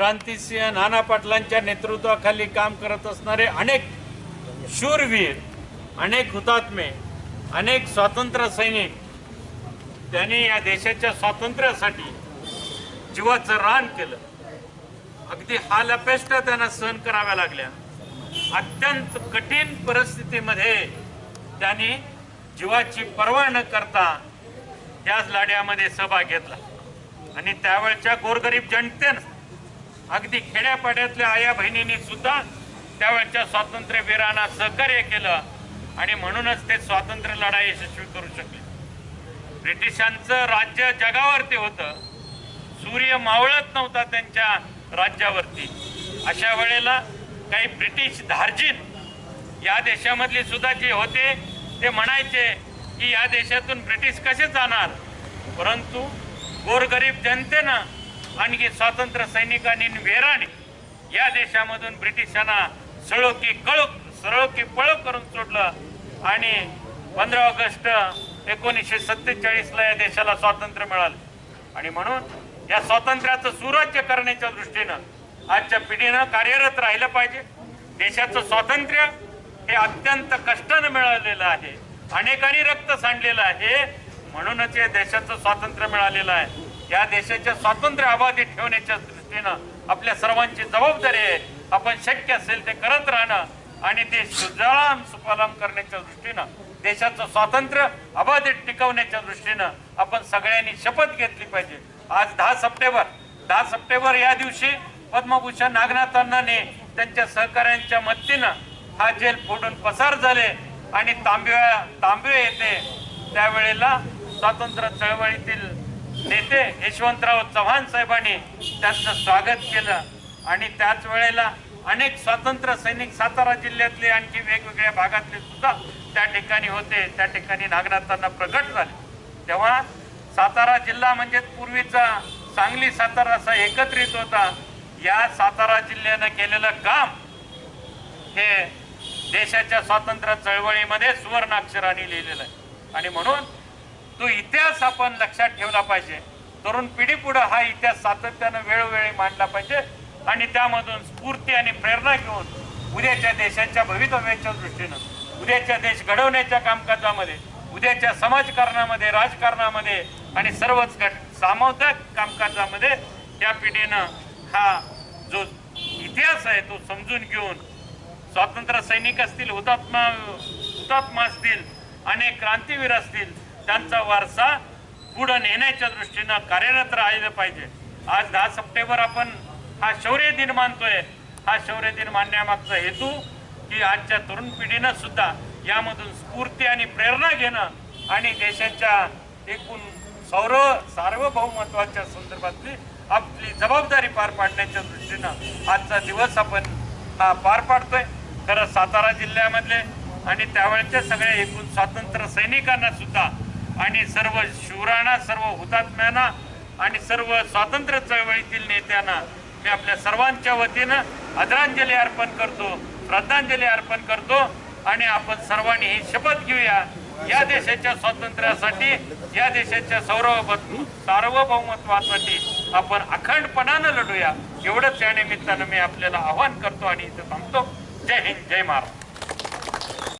क्रांतिसिंह नाना पाटलांच्या नेतृत्वाखाली काम करत असणारे अनेक शूरवीर अनेक हुतात्मे अनेक स्वातंत्र्य सैनिक त्यांनी या देशाच्या स्वातंत्र्यासाठी जीवाचं रान केलं. अगदी हालअपेष्टा त्यांना सहन कराव्या लागल्या. अत्यंत कठीण परिस्थितीमध्ये त्यांनी जीवाची पर्वा न करता त्याच लढ्यामध्ये सहभाग घेतला. आणि त्यावेळच्या गोरगरीब जनतेनं अगदी खेड्यापाड्यातल्या आया बहिणींनी सुद्धा त्यावेळच्या स्वातंत्र्यवीरांना सहकार्य केलं आणि म्हणूनच ते स्वातंत्र्य लढा यशस्वी करू शकले. ब्रिटिशांचं राज्य जगावरती होतं. सूर्य मावळत नव्हता त्यांच्या राज्यावरती. अशा वेळेला काही ब्रिटिश धार्जिन या देशामधले सुद्धा जे होते ते म्हणायचे की या देशातून ब्रिटिश कसे जाणार? परंतु गोरगरीब जनतेनं आणखी स्वातंत्र्य सैनिकांनी वेराने या देशामधून ब्रिटिशांना सळो की कळो सरळ की पळो करून सोडलं. आणि पंधरा ऑगस्ट एकोणीसशे सत्तेचाळीसला या देशाला स्वातंत्र्य मिळालं. आणि म्हणून या स्वातंत्र्याचं सुराज्य करण्याच्या दृष्टीनं आजच्या पिढीनं कार्यरत राहिलं पाहिजे. देशाचं स्वातंत्र्य हे अत्यंत कष्टानं मिळालेलं आहे. अनेकांनी रक्त सांडलेलं आहे. म्हणूनच या देशाचं स्वातंत्र्य मिळालेलं आहे. या देशाच्या स्वातंत्र्य अबाधित ठेवण्याच्या दृष्टीनं आपल्या सर्वांची जबाबदारी आहे. आपण शक्य असेल ते करत राहणं आणि ते सुजलाम सुफलाम करण्याच्या दृष्टीनं देशाचं स्वातंत्र्य अबाधित टिकवण्याच्या दृष्टीनं आपण सगळ्यांनी शपथ घेतली पाहिजे. आज दहा सप्टेंबर दहा सप्टेंबर या दिवशी पद्मभूषण नागनाथ त्यांच्या सहकाऱ्यांच्या मदतीनं हा जेल फोडून पसार झाले आणि तांब्या तांबे येते त्यावेळेला स्वातंत्र्य चळवळीतील नेते यशवंतराव चव्हाण साहेबांनी त्यांचं स्वागत केलं. आणि त्याच वेळेला अनेक स्वातंत्र्य सैनिक सातारा जिल्ह्यातले आणखी वेगवेगळ्या भागातले सुद्धा त्या ठिकाणी होते. त्या ठिकाणी नागनाथांना प्रगट झाले. तेव्हा सातारा जिल्हा म्हणजे पूर्वीचा सांगली सातारा असा एकत्रित होता. या सातारा जिल्ह्यानं केलेलं काम हे देशाच्या स्वातंत्र्य चळवळीमध्ये सुवर्णाक्षराने लिहिलेलं आहे. आणि म्हणून तो इतिहास आपण लक्षात ठेवला पाहिजे. तरुण पिढी पुढे हा इतिहास सातत्यानं वेळोवेळी मांडला पाहिजे आणि त्यामधून स्फूर्ती आणि प्रेरणा घेऊन उद्याच्या देशाच्या भवितव्याच्या दृष्टीनं उद्याच्या देश घडवण्याच्या कामकाजामध्ये उद्याच्या समाजकारणामध्ये राजकारणामध्ये आणि सर्वच घट सामुदायिक कामकाजामध्ये त्या पिढीनं हा जो इतिहास आहे तो समजून घेऊन स्वातंत्र्य सैनिक असतील हुतात्मा हुतात्मा असतील अनेक क्रांतीवीर असतील त्यांचा वारसा पुढे नेण्याच्या दृष्टीनं कार्यरत राहिलं पाहिजे. आज दहा सप्टेंबर आपण हा शौर्य दिन मानतोय. हा शौर्य दिन मानण्यामागचा हेतू की आजच्या तरुण पिढीनं सुद्धा यामधून स्फूर्ती आणि प्रेरणा घेणं आणि देशाच्या एकूण सौर सार्वभौमत्वाच्या संदर्भातली आपली जबाबदारी पार पाडण्याच्या दृष्टीनं आजचा दिवस आपण हा पार पाडतोय. खरं सातारा जिल्ह्यामधले आणि त्यावेळच्या सगळ्या एकूण स्वातंत्र्य सैनिकांना सुद्धा आणि सर्व शूरांना सर्व हुतात्म्यांना आणि सर्व स्वातंत्र्य चळवळीतील नेत्यांना मी आपल्या सर्वांच्या वतीनं आदरांजली अर्पण करतो श्रद्धांजली अर्पण करतो आणि आपण सर्वांनी ही शपथ घेऊया या देशाच्या स्वातंत्र्यासाठी या देशाच्या सौरव सार्वभौमत्वासाठी आपण अखंडपणानं लढूया. एवढंच या निमित्तानं मी आपल्याला आवाहन करतो आणि इथं थांबतो. जय हिंद जय महाराज